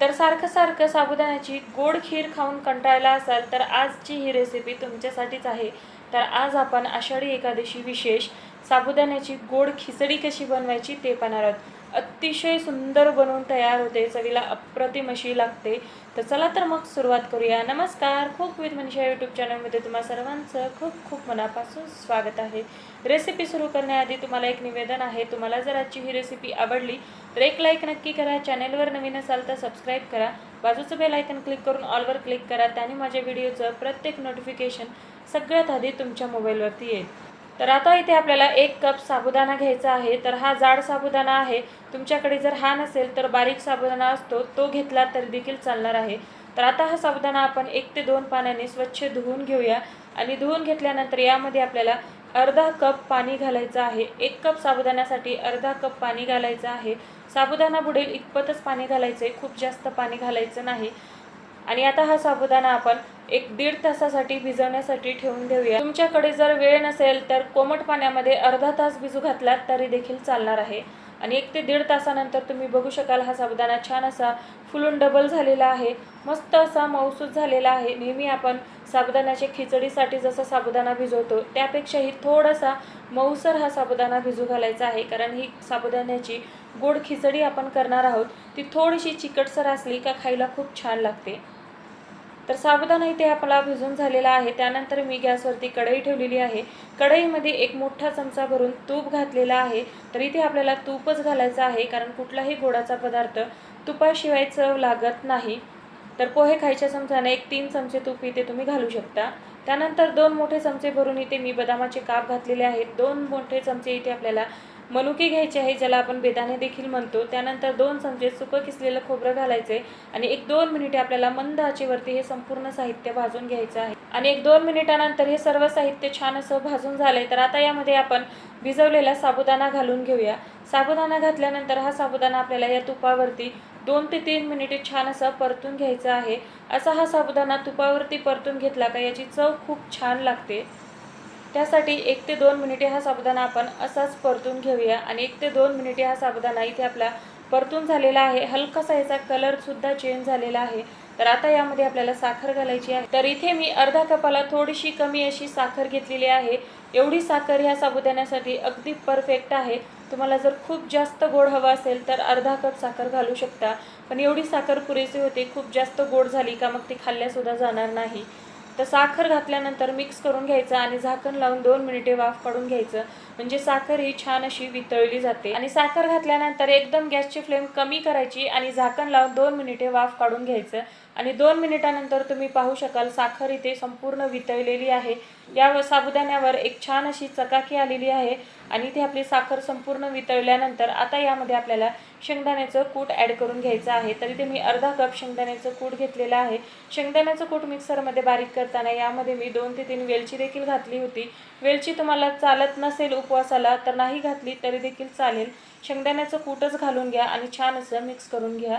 तर सारखं सारखं साबुदाण्याची गोड खीर खाऊन कंटाळला असाल तर आजची ही रेसिपी तुमच्यासाठीच आहे. तर आज आपण आषाढी एकादशी विशेष साबुदाण्याची गोड खिचडी कशी बनवायची ते पाहणार आहोत. अतिशय सुंदर बनवून तयार होते. चवीला अप्रतिम अशी लागते. तर चला तर मग सुरुवात करूया. नमस्कार. खूप विथ मनीषा यूट्यूब चॅनलमध्ये तुम्हा सर्वांचं खूप खूप मनापासून स्वागत आहे. रेसिपी सुरू करण्याआधी तुम्हाला एक निवेदन आहे. तुम्हाला जर आजची ही रेसिपी आवडली तर एक लाईक नक्की करा. चॅनलवर नवीन असाल तर सबस्क्राईब करा. बाजूचं बेल आयकन क्लिक करून ऑलवर क्लिक करा. त्याने माझ्या व्हिडिओचं प्रत्येक नोटिफिकेशन सगळ्यात आधी तुमच्या मोबाईलवरती येईल. तर आता इथे आपल्याला एक कप साबुदाणा घ्यायचा आहे. तर हा जाड साबुदाणा आहे. तुमच्याकडे जर हा नसेल तर बारीक साबुदाणा असतो तो घेतला तरी देखील चालणार आहे. तर आता हा साबुदाणा आपण एक ते दोन पाण्याने स्वच्छ धुवून घेऊया. आणि धुवून घेतल्यानंतर यामध्ये आपल्याला अर्धा कप पाणी घालायचं आहे. एक कप साबुदाण्यासाठी अर्धा कप पाणी घालायचं आहे. साबुदाणा बुडेल इतपतच पाणी घालायचं आहे खूप जास्त पाणी घालायचं नाही. आणि आता हा साबुदाणा आपण एक दीड तासासाठी भिजवण्यासाठी ठेवून देऊया तुमच्याकडे जर वेळ नसेल तर कोमट पाण्यामध्ये अर्धा तास भिजू घातलात तरी देखील चालणार आहे. आणि एक ते दीड तासानंतर तुम्ही बघू शकाल हा साबुदाणा छान असा फुलून डबल झालेला आहे. मस्त असा मऊसूत झालेला आहे. नेहमी आपण साबुदाण्याच्या खिचडीसाठी जसा साबुदाणा भिजवतो त्यापेक्षाही थोडासा मऊसर हा साबुदाणा भिजू घालायचा आहे. कारण ही साबुदाण्याची गोड खिचडी आपण करणार आहोत. ती थोडीशी चिकटसर असली का खायला खूप छान लागते. तर साबुदाणा इथे आपला भिजून झालेला आहे. त्यानंतर मी गॅसवरती कढई ठेवलेली आहे. कढईमध्ये एक मोठा चमचा भरून तूप घातलेला आहे. तर इथे आपल्याला तूपच घालायचं आहे कारण कुठलाही गोडाचा पदार्थ तुपाशिवाय चव लागत नाही. तर पोहे खायच्या चमच्याने एक तीन चमचे तूप इथे तुम्ही घालू शकता. त्यानंतर दोन मोठे चमचे भरून इथे मी बदामाचे काप घातलेले आहेत. दोन मोठे चमचे इथे आपल्याला मनुके घ्यायचे आहे ज्याला आपण बेदाणे देखील म्हणतो. त्यानंतर दोन चमचे सुकं किसलेलं खोबरं घालायचे आणि एक दोन मिनिटे आपल्याला मंद आचेवरती हे संपूर्ण साहित्य भाजून घ्यायचं आहे. आणि एक दोन मिनिटानंतर हे सर्व साहित्य छान असं भाजून झालंय तर आता यामध्ये आपण भिजवलेला साबुदाणा घालून घेऊया. साबुदाणा घातल्यानंतर हा साबुदाणा आपल्याला या तुपावरती दोन ते तीन मिनिटे छान असा परतून घ्यायचा आहे. असा हा साबुदाणा तुपावरती परतून घेतला का याची चव खूप छान लागते. त्यासाठी एक ते दोन मिनिटे हा साबुदाणा आपण असाच परतून घेऊया. आणि एक ते दोन मिनिटे हा साबुदाणा इथे आपला परतून झालेला आहे. हलकासा याचा कलरसुद्धा चेंज झालेला आहे. तर आता यामध्ये आपल्याला साखर घालायची आहे. तर इथे मी अर्धा कपाला थोडीशी कमी अशी साखर घेतलेली आहे. एवढी साखर ह्या साबुदाण्यासाठी अगदी परफेक्ट आहे. तुम्हाला जर खूप जास्त गोड हवा असेल तर अर्धा कप साखर घालू शकता. पण एवढी साखर पुरेशी होते खूप जास्त गोड झाली का मग ती खाल्ल्यासुद्धा जाणार नाही. तर साखर घातल्यानंतर मिक्स करून घ्यायचं आणि झाकण लावून दोन मिनिटे वाफ काढून घ्यायचं. म्हणजे साखर ही छान अशी वितळली जाते. आणि साखर घातल्यानंतर एकदम गॅसची फ्लेम कमी करायची आणि झाकण लावून दोन मिनिटे वाफ काढून घ्यायचं. आणि दोन मिनिटानंतर तुम्ही पाहू शकाल साखर इथे संपूर्ण वितळलेली आहे. या साबुदाण्यावर एक छान अशी चकाकी आलेली आहे आणि इथे आपली साखर संपूर्ण वितळल्यानंतर आता यामध्ये आपल्याला शेंगदाण्याचं कूट ॲड करून घ्यायचं आहे. तर इथे मी अर्धा कप शेंगदाण्याचं कूट घेतलेलं आहे. शेंगदाण्याचं कूट मिक्सरमध्ये बारीक करताना यामध्ये मी दोन ते तीन वेलची देखील घातली होती. वेलची तुम्हाला चालत नसेल उपवासाला तर नाही घातली तरी देखील चालेल. शेंगदाण्याचं कूटच घालून घ्या आणि छान असं मिक्स करून घ्या.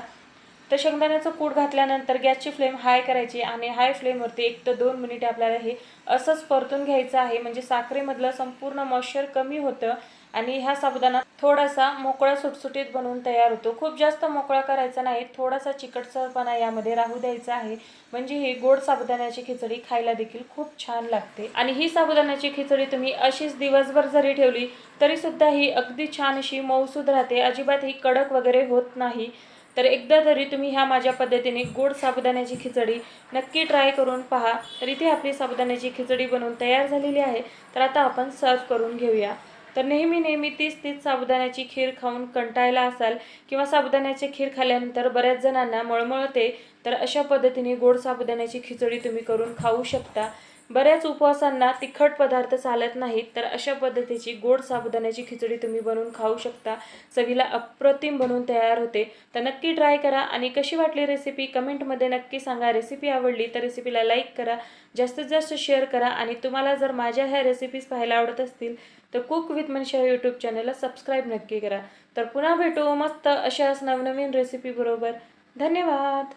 तर शेंगदाण्याचं कूट घातल्यानंतर गॅसची फ्लेम हाय करायची आणि हाय फ्लेमवरती एक ते दोन मिनिटे आपल्याला हे असंच परतून घ्यायचं आहे. म्हणजे साखरेमधलं संपूर्ण मॉइश्चर कमी होतं आणि ह्या साबुदाणा थोडासा मोकळा सुटसुटीत बनवून तयार होतो. खूप जास्त मोकळा करायचा नाही थोडासा चिकटसरपणा यामध्ये राहू द्यायचा आहे. म्हणजे ही गोड साबुदाण्याची खिचडी खायला देखील खूप छान लागते. आणि ही साबुदाण्याची खिचडी तुम्ही अशीच दिवसभर जरी ठेवली तरीसुद्धा ही अगदी छान अशी मऊसूद राहते. अजिबात ही कडक वगैरे होत नाही. तर एकदा तरी तुम्ही ह्या माझ्या पद्धतीने गोड साबुदाण्याची खिचडी नक्की ट्राय करून पहा. तर इथे आपली साबुदाण्याची खिचडी बनवून तयार झालेली आहे. तर आता आपण सर्व करून घेऊया. तर नेहमी नेहमी तीच तीच साबुदाण्याची खीर खाऊन कंटाळला असाल किंवा साबुदाण्याची खीर खाल्ल्यानंतर बऱ्याच जणांना मळमळते तर अशा पद्धतीने गोड साबुदाण्याची खिचडी तुम्ही करून खाऊ शकता. बऱ्याच उपवासांना तिखट पदार्थ चालत नाहीत तर अशा पद्धतीची गोड साबुदाण्याची खिचडी तुम्ही बनवून खाऊ शकता. चवीला अप्रतिम बनवून तयार होते. तर नक्की ट्राय करा आणि कशी वाटली रेसिपी कमेंटमध्ये नक्की सांगा. रेसिपी आवडली तर रेसिपीला लाईक करा जास्तीत जास्त शेअर करा आणि तुम्हाला जर माझ्या ह्या रेसिपीज पाहायला आवडत असतील तर कुक विथ मनशा यूट्यूब चॅनलला सबस्क्राईब नक्की करा. तर पुन्हा भेटू मस्त अशाच नवनवीन रेसिपी बरोबर. धन्यवाद!